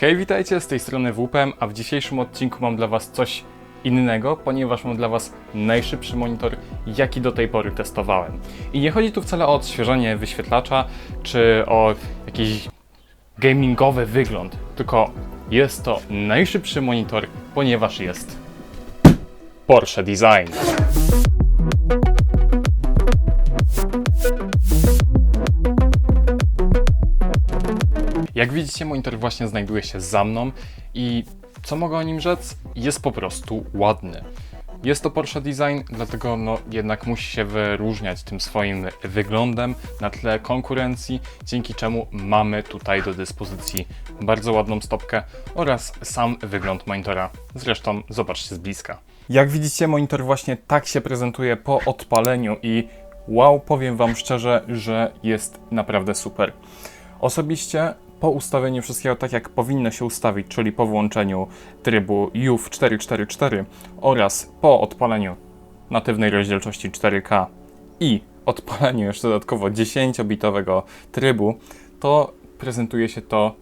Hej, witajcie, z tej strony WPM, a w dzisiejszym odcinku mam dla Was coś innego, ponieważ mam dla Was najszybszy monitor, jaki do tej pory testowałem. I nie chodzi tu wcale o odświeżenie wyświetlacza, czy o jakiś gamingowy wygląd, tylko jest to najszybszy monitor, ponieważ jest Porsche Design. Jak widzicie, monitor właśnie znajduje się za mną i co mogę o nim rzec? Jest po prostu ładny. Jest to Porsche Design, dlatego no, jednak musi się wyróżniać tym swoim wyglądem na tle konkurencji, dzięki czemu mamy tutaj do dyspozycji bardzo ładną stopkę oraz sam wygląd monitora. Zresztą zobaczcie z bliska. Jak widzicie, monitor właśnie tak się prezentuje po odpaleniu i wow, powiem Wam szczerze, że jest naprawdę super. Osobiście po ustawieniu wszystkiego tak jak powinno się ustawić, czyli po włączeniu trybu UF 444 oraz po odpaleniu natywnej rozdzielczości 4K i odpaleniu jeszcze dodatkowo 10-bitowego trybu, to prezentuje się to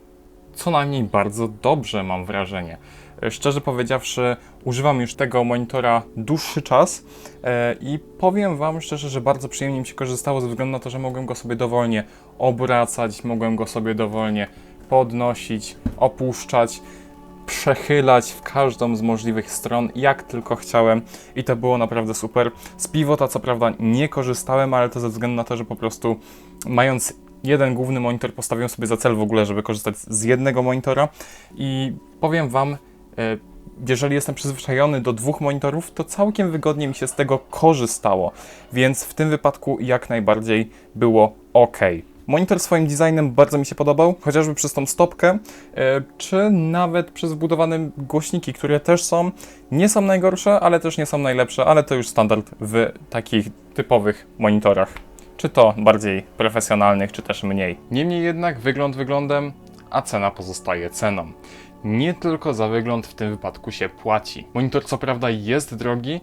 co najmniej bardzo dobrze, mam wrażenie. E, Szczerze powiedziawszy, używam już tego monitora dłuższy czas e, i powiem Wam szczerze, że bardzo przyjemnie mi się korzystało ze względu na to, że mogłem go sobie dowolnie obracać, mogłem go sobie dowolnie podnosić, opuszczać, przechylać w każdą z możliwych stron, jak tylko chciałem i to było naprawdę super. Z Pivota co prawda nie korzystałem, ale to ze względu na to, że po prostu mając jeden główny monitor postawiłem sobie za cel w ogóle, żeby korzystać z jednego monitora i powiem Wam, jeżeli jestem przyzwyczajony do dwóch monitorów, to całkiem wygodnie mi się z tego korzystało, więc w tym wypadku jak najbardziej było ok. Monitor swoim designem bardzo mi się podobał, chociażby przez tą stopkę, e, czy nawet przez wbudowane głośniki, które też są, nie są najgorsze, ale też nie są najlepsze, ale to już standard w takich typowych monitorach czy to bardziej profesjonalnych, czy też mniej. Niemniej jednak wygląd wyglądem, a cena pozostaje ceną. Nie tylko za wygląd w tym wypadku się płaci. Monitor co prawda jest drogi,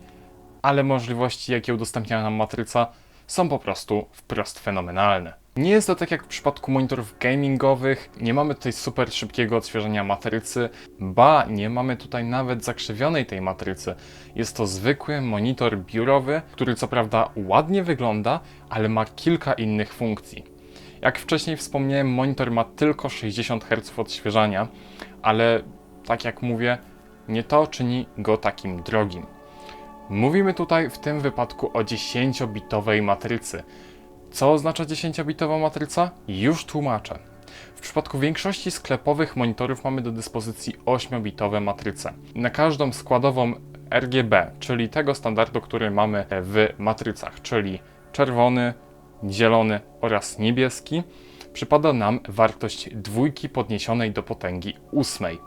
ale możliwości, jakie udostępnia nam matryca, są po prostu wprost fenomenalne. Nie jest to tak jak w przypadku monitorów gamingowych, nie mamy tutaj super szybkiego odświeżenia matrycy, ba, nie mamy tutaj nawet zakrzywionej tej matrycy. Jest to zwykły monitor biurowy, który co prawda ładnie wygląda, ale ma kilka innych funkcji. Jak wcześniej wspomniałem, monitor ma tylko 60 Hz odświeżania, ale tak jak mówię, nie to czyni go takim drogim. Mówimy tutaj w tym wypadku o 10-bitowej matrycy. Co oznacza 10-bitowa matryca? Już tłumaczę. W przypadku większości sklepowych monitorów mamy do dyspozycji 8-bitowe matryce. Na każdą składową RGB, czyli tego standardu, który mamy w matrycach, czyli czerwony, zielony oraz niebieski, przypada nam wartość dwójki podniesionej do potęgi ósmej.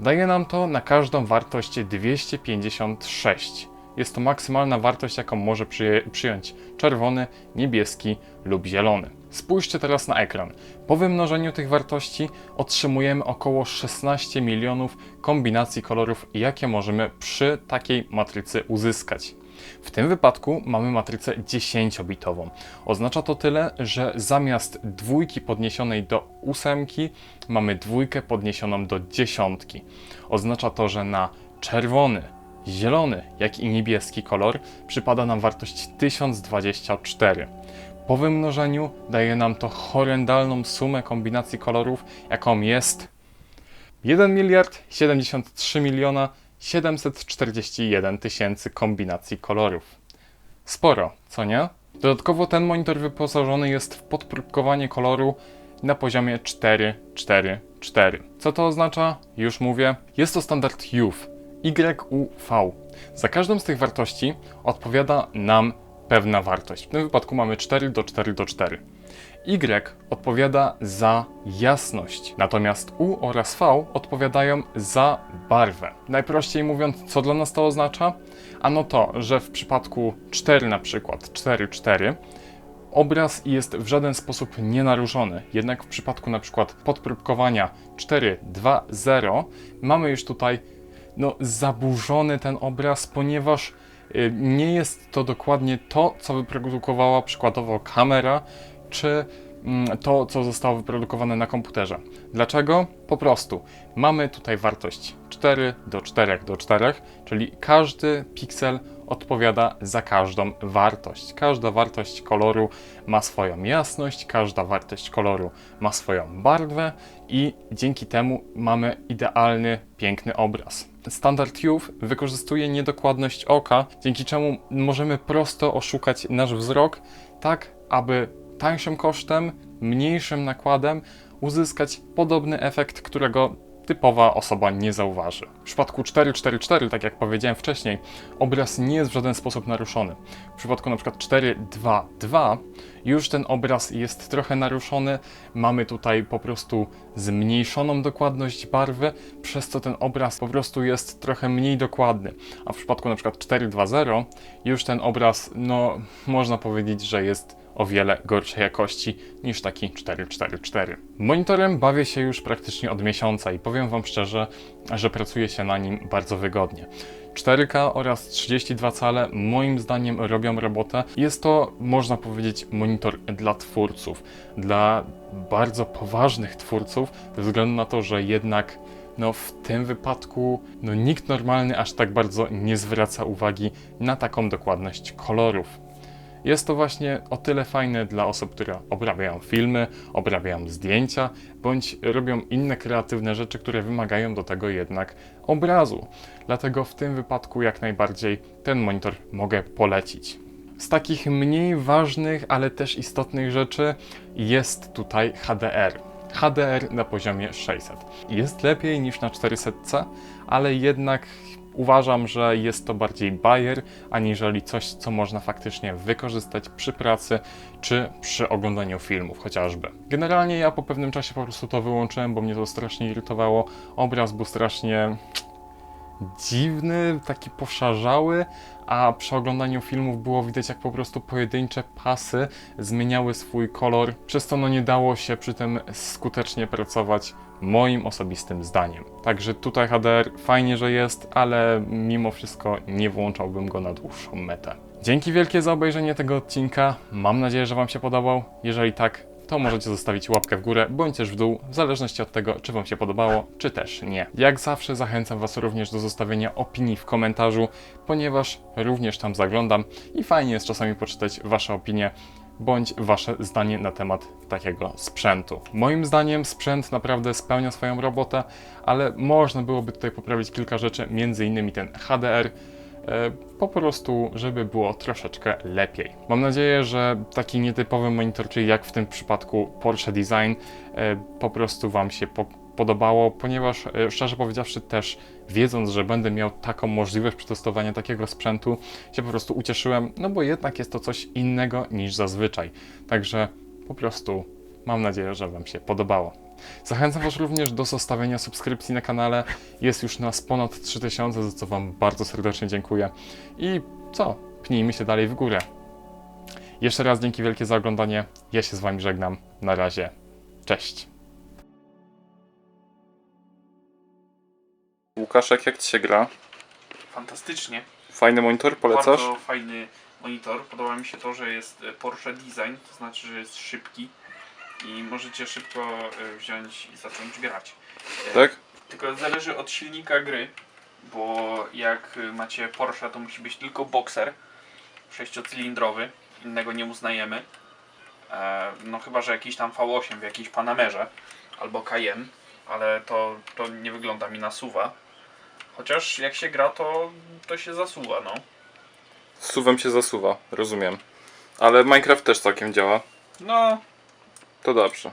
Daje nam to na każdą wartość 256. Jest to maksymalna wartość, jaką może przyjąć czerwony, niebieski lub zielony. Spójrzcie teraz na ekran. Po wymnożeniu tych wartości otrzymujemy około 16 milionów kombinacji kolorów, jakie możemy przy takiej matrycy uzyskać. W tym wypadku mamy matrycę 10-bitową. Oznacza to tyle, że zamiast dwójki podniesionej do ósemki, mamy dwójkę podniesioną do dziesiątki. Oznacza to, że na czerwony, zielony, jak i niebieski kolor przypada nam wartość 1024. Po wymnożeniu daje nam to horrendalną sumę kombinacji kolorów, jaką jest 1 miliard 73 miliona 741 tysięcy kombinacji kolorów. Sporo, co nie? Dodatkowo ten monitor wyposażony jest w podpróbkowanie koloru na poziomie 444. Co to oznacza? Już mówię. Jest to standard UV, YUV. Za każdą z tych wartości odpowiada nam pewna wartość. W tym wypadku mamy 4 do 4 do 4. Y odpowiada za jasność, natomiast U oraz V odpowiadają za barwę. Najprościej mówiąc, co dla nas to oznacza? Ano to, że w przypadku 4 na przykład 4 4 obraz jest w żaden sposób nienaruszony. Jednak w przypadku na przykład podpróbkowania 4 2 0 mamy już tutaj no, zaburzony ten obraz, ponieważ y, nie jest to dokładnie to, co wyprodukowała przykładowo kamera, czy mm, to, co zostało wyprodukowane na komputerze. Dlaczego? Po prostu mamy tutaj wartość 4 do 4 do 4, czyli każdy piksel odpowiada za każdą wartość. Każda wartość koloru ma swoją jasność, każda wartość koloru ma swoją barwę i dzięki temu mamy idealny, piękny obraz. Standard Youth wykorzystuje niedokładność oka, dzięki czemu możemy prosto oszukać nasz wzrok, tak aby tańszym kosztem, mniejszym nakładem uzyskać podobny efekt, którego typowa osoba nie zauważy. W przypadku 444, tak jak powiedziałem wcześniej, obraz nie jest w żaden sposób naruszony. W przypadku przykład 422 już ten obraz jest trochę naruszony. Mamy tutaj po prostu zmniejszoną dokładność barwy, przez co ten obraz po prostu jest trochę mniej dokładny. A w przypadku przykład 420 już ten obraz, no można powiedzieć, że jest o wiele gorszej jakości niż taki 444. Monitorem bawię się już praktycznie od miesiąca i powiem Wam szczerze, że pracuje się na nim bardzo wygodnie. 4K oraz 32 cale moim zdaniem robią robotę. Jest to, można powiedzieć, monitor dla twórców, dla bardzo poważnych twórców, ze względu na to, że jednak no w tym wypadku no nikt normalny aż tak bardzo nie zwraca uwagi na taką dokładność kolorów. Jest to właśnie o tyle fajne dla osób, które obrabiają filmy, obrabiają zdjęcia, bądź robią inne kreatywne rzeczy, które wymagają do tego jednak obrazu. Dlatego w tym wypadku jak najbardziej ten monitor mogę polecić. Z takich mniej ważnych, ale też istotnych rzeczy jest tutaj HDR. HDR na poziomie 600. Jest lepiej niż na 400, ale jednak uważam, że jest to bardziej bajer, aniżeli coś, co można faktycznie wykorzystać przy pracy czy przy oglądaniu filmów chociażby. Generalnie ja po pewnym czasie po prostu to wyłączyłem, bo mnie to strasznie irytowało. Obraz był strasznie dziwny, taki poszarzały, a przy oglądaniu filmów było widać jak po prostu pojedyncze pasy zmieniały swój kolor, przez co no nie dało się przy tym skutecznie pracować moim osobistym zdaniem. Także tutaj HDR fajnie, że jest, ale mimo wszystko nie włączałbym go na dłuższą metę. Dzięki wielkie za obejrzenie tego odcinka. Mam nadzieję, że Wam się podobał. Jeżeli tak, to możecie zostawić łapkę w górę bądź też w dół, w zależności od tego, czy Wam się podobało, czy też nie. Jak zawsze zachęcam Was również do zostawienia opinii w komentarzu, ponieważ również tam zaglądam i fajnie jest czasami poczytać Wasze opinie bądź Wasze zdanie na temat takiego sprzętu. Moim zdaniem sprzęt naprawdę spełnia swoją robotę, ale można byłoby tutaj poprawić kilka rzeczy, innymi ten HDR, po prostu, żeby było troszeczkę lepiej. Mam nadzieję, że taki nietypowy monitor, czyli jak w tym przypadku Porsche Design, e, po prostu Wam się po podobało, ponieważ e, szczerze powiedziawszy też wiedząc, że będę miał taką możliwość przetestowania takiego sprzętu, się po prostu ucieszyłem, no bo jednak jest to coś innego niż zazwyczaj. Także po prostu mam nadzieję, że Wam się podobało. Zachęcam Was również do zostawienia subskrypcji na kanale. Jest już nas ponad 3000, za co Wam bardzo serdecznie dziękuję. I co? Pnijmy się dalej w górę. Jeszcze raz dzięki wielkie za oglądanie. Ja się z Wami żegnam. Na razie. Cześć. Łukaszek, jak Ci się gra? Fantastycznie. Fajny monitor, Bardzo fajny monitor. Podoba mi się to, że jest Porsche Design, to znaczy, że jest szybki i możecie szybko e, wziąć i zacząć grać. E, Tak? Tylko zależy od silnika gry, bo jak e, macie Porsche, to musi być tylko boxer sześciocylindrowy, innego nie uznajemy. E, No chyba, że jakiś tam V8 w jakiejś Panamerze albo Cayenne, ale to, to nie wygląda mi na suwa. Chociaż jak się gra, to, to się zasuwa, no. Z suwem się zasuwa, rozumiem. Ale Minecraft też całkiem działa. No, To dobrze.